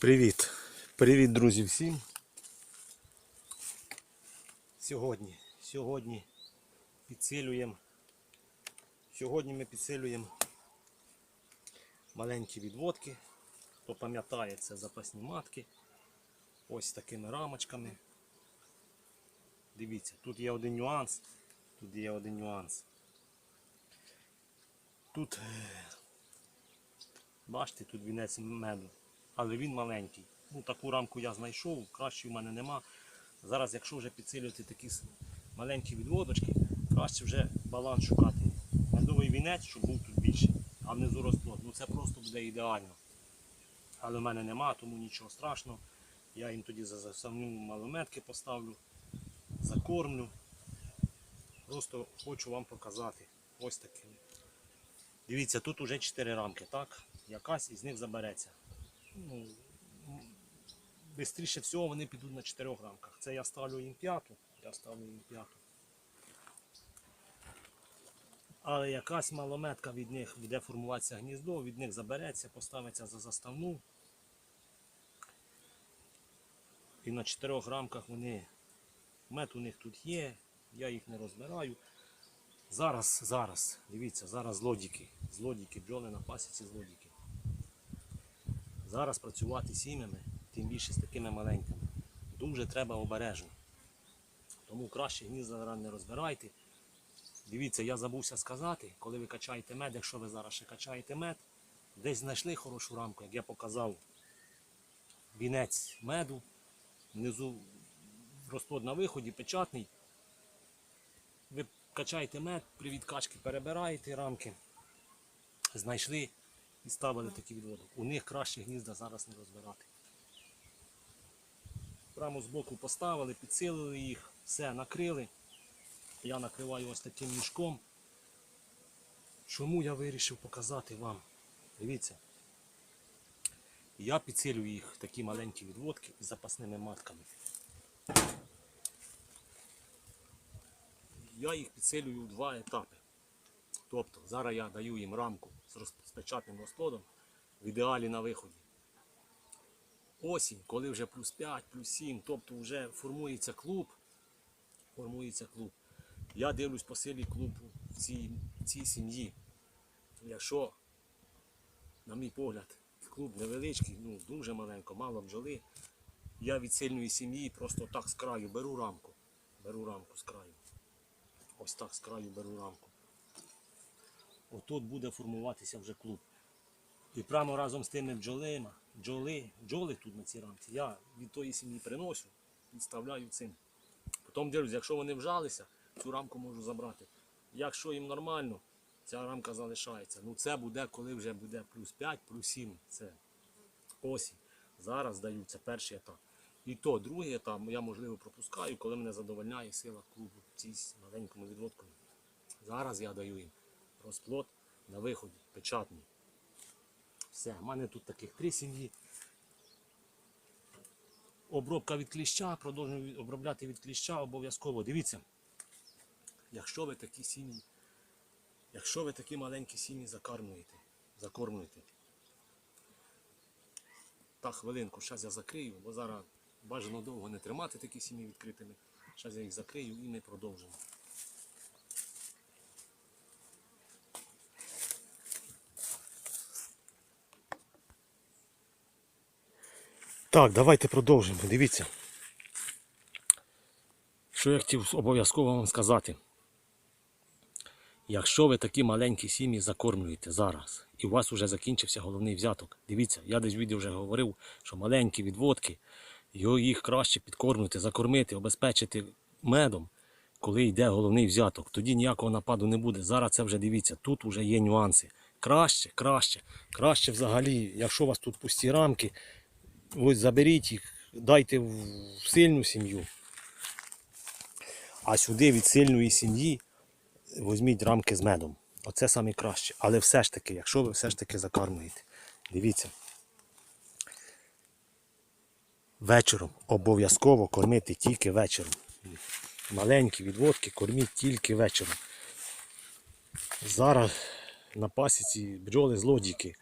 Привіт! Привіт, друзі, всім. Сьогодні, сьогодні підсилюємо. Сьогодні ми підсилюємо маленькі відводки. Хто пам'ятає, це запасні матки. Ось такими рамочками. Дивіться, тут є один нюанс. Тут є один нюанс. Тут, е, бачите, тут вінець меду але він маленький. Ну, таку рамку я знайшов, краще в мене нема. Зараз, якщо вже підсилювати такі маленькі відводочки, краще вже баланс шукати. Медовий вінець, щоб був тут більше, а внизу розплод. Ну це просто буде ідеально. Але в мене нема, тому нічого страшного. Я їм тоді заставну малометки поставлю, закормлю. Просто хочу вам показати. Ось таким. Дивіться, тут уже 4 рамки, так? Якась із них забереться ну, Бистріше всього вони підуть на чотирьох рамках. Це я ставлю їм п'яту. Я ставлю їм п'яту. Але якась малометка від них буде формуватися гніздо, від них забереться, поставиться за заставну. І на чотирьох рамках вони. Мед у них тут є, я їх не розбираю. Зараз, зараз, дивіться, зараз злодіки. Злодіки, бджоли на пасіці злодіки. Зараз працювати сім'ями, тим більше з такими маленькими, дуже треба обережно. Тому краще гнізда не розбирайте. Дивіться, я забувся сказати, коли ви качаєте мед, якщо ви зараз ще качаєте мед, десь знайшли хорошу рамку, як я показав, вінець меду, внизу розплод на виході, печатний. Ви качаєте мед, при відкачці перебираєте рамки, знайшли і ставили такий відводок. У них краще гнізда зараз не розбирати. Прямо збоку поставили, підсилили їх, все, накрили. Я накриваю ось таким мішком. Чому я вирішив показати вам? Дивіться. Я підсилюю їх такі маленькі відводки із запасними матками. Я їх підсилюю в два етапи. Тобто зараз я даю їм рамку з роз- з печатним розплодом в ідеалі на виході. Осінь, коли вже плюс 5, плюс 7, тобто вже формується клуб. Формується клуб. Я дивлюсь по силі клубу в цій, цій сім'ї. Якщо, на мій погляд, клуб невеличкий, ну дуже маленько, мало бджоли. Я від сильної сім'ї просто так з краю беру рамку. Беру рамку з краю. Ось так з краю беру рамку отут буде формуватися вже клуб. І прямо разом з тими бджолима, бджоли, бджоли тут на цій рамці, я від тої сім'ї приношу, відставляю цим. Потім дивлюсь, якщо вони вжалися, цю рамку можу забрати. Якщо їм нормально, ця рамка залишається. Ну це буде, коли вже буде плюс 5, плюс 7. Це осінь. Зараз даю, це перший етап. І то другий етап я можливо пропускаю, коли мене задовольняє сила клубу цій маленькому відводку. Зараз я даю їм розплод на виході, печатний. Все, в мене тут таких три сім'ї. Обробка від кліща, продовжую обробляти від кліща обов'язково. Дивіться, якщо ви такі сім'ї, якщо ви такі маленькі сім'ї закармлюєте, закормлюєте. Так, хвилинку, зараз я закрию, бо зараз бажано довго не тримати такі сім'ї відкритими. Зараз я їх закрию і ми продовжимо. Так, давайте продовжимо. Дивіться. Що я хотів обов'язково вам сказати. Якщо ви такі маленькі сім'ї закормлюєте зараз, і у вас вже закінчився головний взяток, дивіться, я десь в відео вже говорив, що маленькі відводки, їх краще підкормити, закормити, обезпечити медом, коли йде головний взяток. Тоді ніякого нападу не буде. Зараз це вже дивіться, тут вже є нюанси. Краще, краще, краще взагалі, якщо у вас тут пусті рамки, ось заберіть їх, дайте в сильну сім'ю. А сюди від сильної сім'ї візьміть рамки з медом. Оце саме краще. Але все ж таки, якщо ви все ж таки закармуєте, дивіться. Вечором обов'язково кормити тільки вечором. Маленькі відводки корміть тільки вечором. Зараз на пасіці бджоли злодійки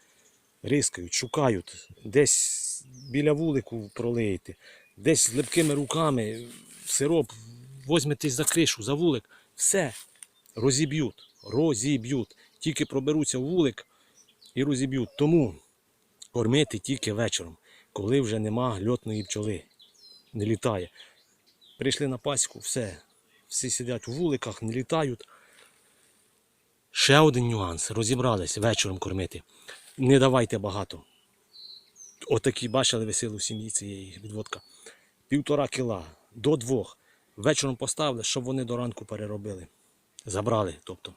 рискають, шукають. Десь біля вулику пролиєте, десь з липкими руками сироп возьметесь за кришу, за вулик, все, розіб'ють, розіб'ють. Тільки проберуться в вулик і розіб'ють. Тому кормити тільки вечором, коли вже нема льотної пчоли, не літає. Прийшли на пасіку, все, всі сидять у вуликах, не літають. Ще один нюанс. Розібрались вечором кормити. Не давайте багато. Отакі, бачили ви силу сім'ї цієї відводка. Півтора кіла до двох. Вечором поставили, щоб вони до ранку переробили. Забрали. тобто.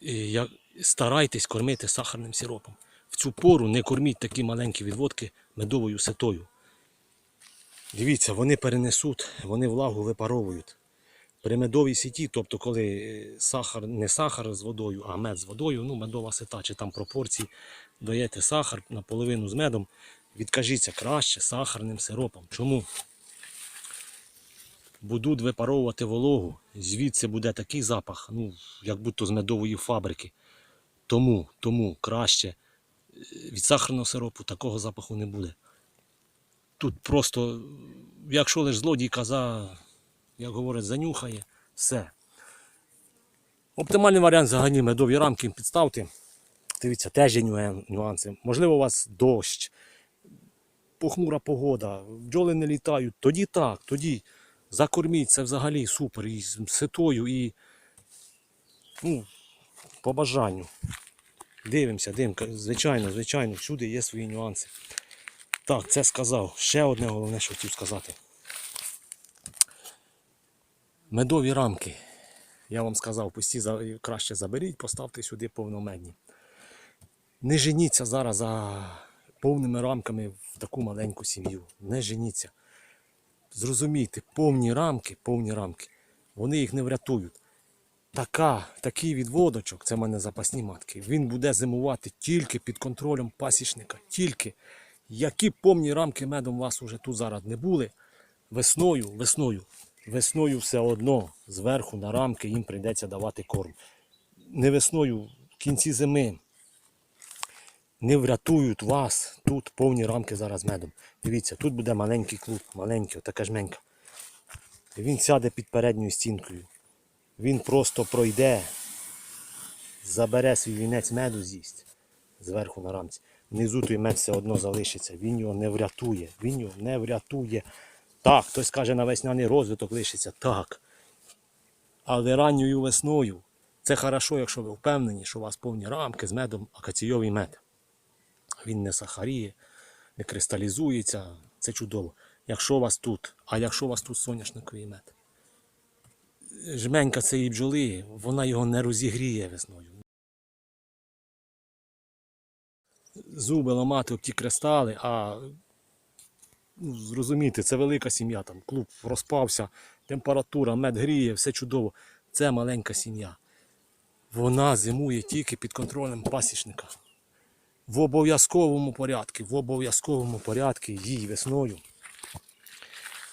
І я, старайтесь кормити сахарним сиропом. В цю пору не корміть такі маленькі відводки медовою сетою. Дивіться, вони перенесуть, вони влагу випаровують. При медовій сіті, тобто коли е, сахар, не сахар з водою, а мед з водою, ну медова сита чи там пропорції, даєте сахар наполовину з медом, відкажіться краще сахарним сиропом. Чому? Будуть випаровувати вологу, звідси буде такий запах, ну, як будто з медової фабрики. Тому, тому краще е, від сахарного сиропу такого запаху не буде. Тут просто, якщо лиш злодій каза, як говорять, занюхає, все. Оптимальний варіант взагалі медові рамки підставте. Дивіться, теж є нюанси. Можливо, у вас дощ, похмура погода, бджоли не літають. Тоді так, тоді закорміть, це взагалі супер. І з ситою, і ну, по бажанню. Дивимося, дивимося. Звичайно, звичайно, всюди є свої нюанси. Так, це сказав. Ще одне головне, що хотів сказати. Медові рамки. Я вам сказав, пусті краще заберіть, поставте сюди повномедні. Не женіться зараз за повними рамками в таку маленьку сім'ю. Не женіться. Зрозумійте, повні рамки, повні рамки, вони їх не врятують. Така, такий відводочок, це в мене запасні матки, він буде зимувати тільки під контролем пасічника. Тільки. Які повні рамки медом у вас уже тут зараз не були, весною, весною, весною все одно зверху на рамки їм прийдеться давати корм. Не весною, в кінці зими не врятують вас. Тут повні рамки зараз медом. Дивіться, тут буде маленький клуб, маленький, отака жменька. Він сяде під передньою стінкою. Він просто пройде, забере свій вінець меду з'їсть зверху на рамці. Внизу той мед все одно залишиться. Він його не врятує. Він його не врятує. Так, хтось каже, на весняний розвиток лишиться. Так. Але ранньою весною це хорошо, якщо ви впевнені, що у вас повні рамки з медом акаційовий мед. Він не сахаріє, не кристалізується. Це чудово. Якщо у вас тут, а якщо у вас тут соняшниковий мед. Жменька цієї бджоли, вона його не розігріє весною. Зуби ламати об ті кристали, а ну, зрозумійте, це велика сім'я, там клуб розпався, температура, мед гріє, все чудово. Це маленька сім'я. Вона зимує тільки під контролем пасічника. В обов'язковому порядку, в обов'язковому порядку їй весною,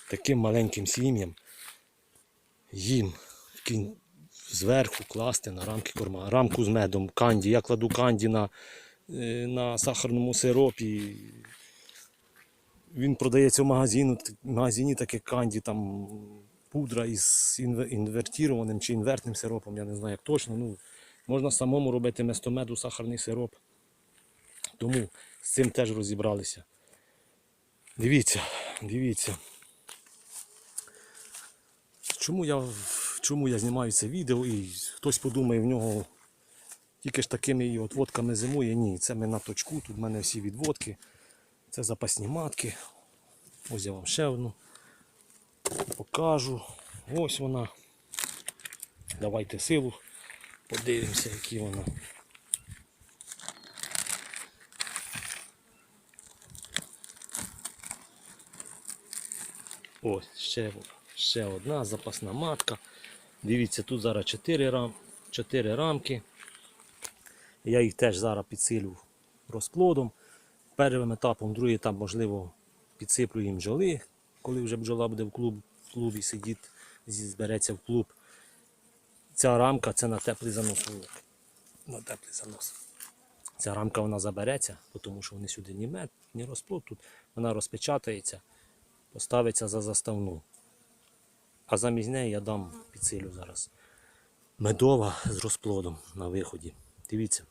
таким маленьким сім'ям, їм зверху класти на рамки корма. Рамку з медом, канді. Я кладу канді на, е, на сахарному сиропі. Він продається в магазині, в магазині таке канді, там пудра із інве- інвертірованим чи інвертним сиропом, я не знаю як точно. Ну, можна самому робити вместо меду сахарний сироп. Тому з цим теж розібралися. Дивіться, дивіться. Чому я, чому я знімаю це відео і хтось подумає, в нього тільки ж такими і отводками зимує. Ні, це ми на точку, тут в мене всі відводки. Це запасні матки. Ось я вам ще одну покажу. Ось вона. Давайте силу. Подивимося, які вона. Ось ще, ще одна запасна матка. Дивіться, тут зараз 4, рам, 4 рамки. Я їх теж зараз підсилю розплодом. Першим етапом, другий етап, можливо, підсиплю їм бджоли, коли вже бджола буде в, клуб, в клубі сидіти, збереться в клуб. Ця рамка це на теплий занос. На теплий занос. Ця рамка вона забереться, тому що вони сюди ні мед, ні розплод. Тут вона розпечатається, поставиться за заставну. А замість неї я дам підсилю зараз. Медова з розплодом на виході. Дивіться.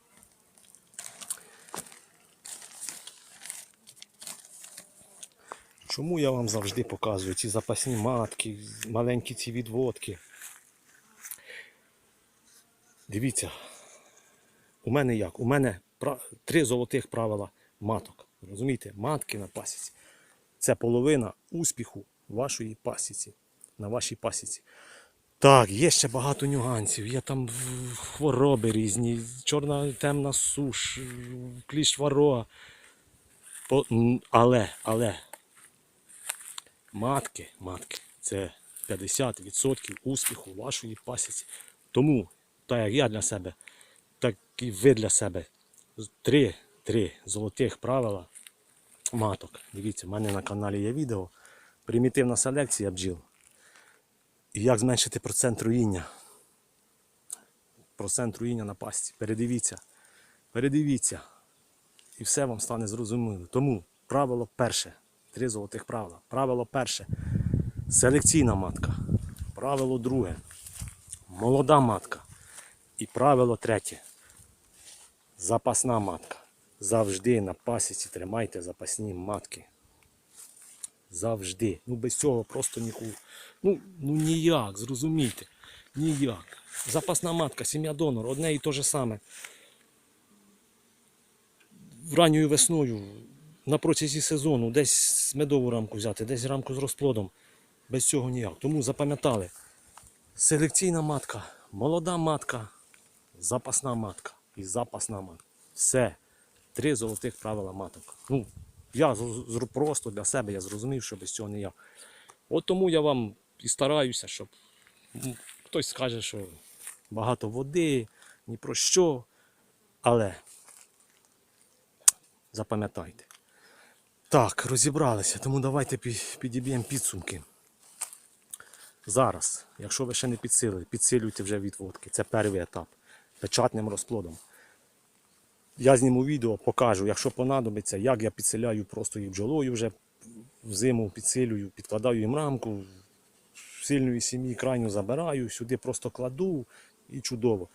Чому я вам завжди показую ці запасні матки, маленькі ці відводки? Дивіться, у мене як? У мене три золотих правила маток. Розумієте? Матки на пасіці. Це половина успіху вашої пасіці. На вашій пасіці. Так, є ще багато нюансів. Є там хвороби різні, чорна темна суш, кліщ варога. Але, але матки, матки, це 50% успіху вашої пасіці. Тому, так як я для себе, так і ви для себе. Три, три золотих правила маток. Дивіться, в мене на каналі є відео. Примітивна селекція бджіл. І як зменшити процент руїння. Процент руїння на пасті. Передивіться. Передивіться. І все вам стане зрозуміло. Тому правило перше. Три золотих правила. Правило перше. Селекційна матка. Правило друге. Молода матка. І правило третє. Запасна матка. Завжди на пасіці тримайте запасні матки. Завжди. Ну без цього просто нікуди. Ну, ну ніяк, зрозумійте. Ніяк. Запасна матка, сім'я донор, одне і те же саме. Ранньою весною, на протязі сезону, десь медову рамку взяти, десь рамку з розплодом. Без цього ніяк. Тому запам'ятали. Селекційна матка, молода матка, запасна матка і запасна матка. Все. Три золотих правила маток. Ну, я просто для себе я зрозумів, що без цього не я. От тому я вам і стараюся, щоб хтось скаже, що багато води, ні про що. Але запам'ятайте. Так, розібралися, тому давайте підіб'ємо підсумки. Зараз, якщо ви ще не підсилили, підсилюйте вже відводки. Це перший етап. Печатним розплодом. Я зніму відео, покажу, якщо понадобиться, як я підсиляю просто їх бджолою вже взиму підсилюю, підкладаю їм рамку, сильної сім'ї крайню забираю, сюди просто кладу і чудово.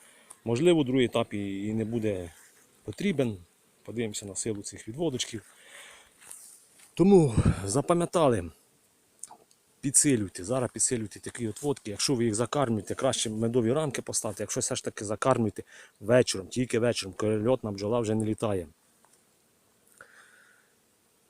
Можливо, другий етап і не буде потрібен. Подивимося на силу цих відводочків. Тому запам'ятали, підсилюйте. Зараз підсилюйте такі от водки. Якщо ви їх закармлюєте, краще медові рамки поставте. Якщо все ж таки закармлюєте вечором, тільки вечором, коли льотна бджола вже не літає.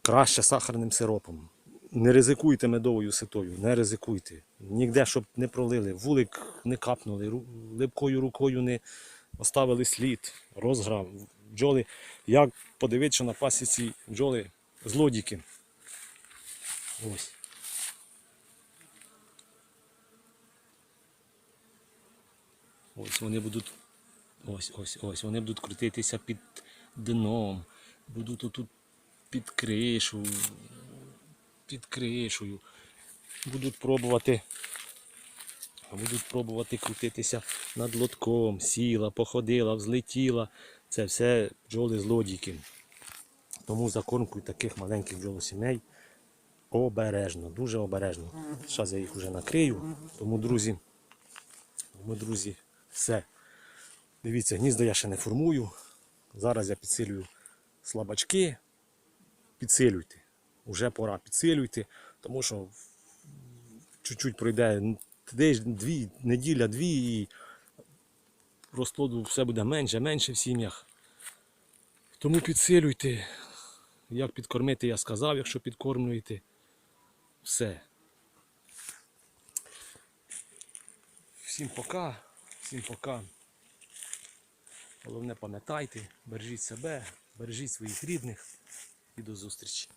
Краще сахарним сиропом. Не ризикуйте медовою ситою, не ризикуйте. Ніде, щоб не пролили, вулик не капнули, липкою рукою не оставили слід, розграв. Бджоли. Як подивитися на пасіці бджоли злодіки. Ось. Ось вони будуть. Ось, ось, ось. Вони будуть крутитися під дном. Будуть тут під кришу. Під кришею. Будуть пробувати. Будуть пробувати крутитися над лотком. Сіла, походила, взлетіла. Це все бджоли злодійки. Тому закормкою таких маленьких бджолосімей обережно, дуже обережно. Зараз я їх вже накрию. Тому, друзі, тому, друзі, все. Дивіться, гнізда я ще не формую. Зараз я підсилюю слабачки. Підсилюйте. Уже пора підсилюйте, тому що чуть-чуть пройде тиждень, дві, неділя, дві і розплоду все буде менше, менше в сім'ях. Тому підсилюйте. Як підкормити, я сказав, якщо підкормлюєте. Все. Всім пока. Всім пока. Головне пам'ятайте, бережіть себе, бережіть своїх рідних і до зустрічі.